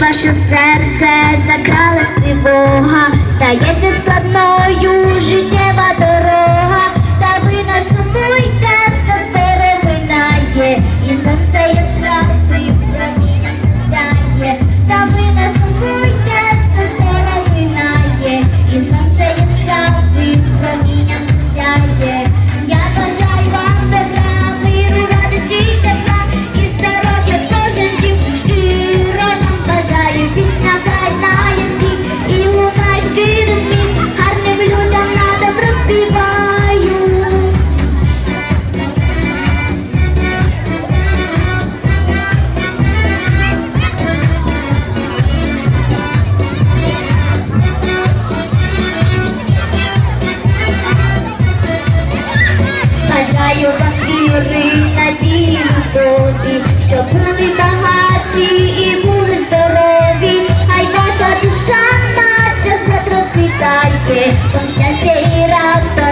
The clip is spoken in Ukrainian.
ваше серце закралась тривога, стається складною. віри, надії, любові, щоб були багаті і були здорові, хай ваша душа, наче все розквітає, вам щастя і радо.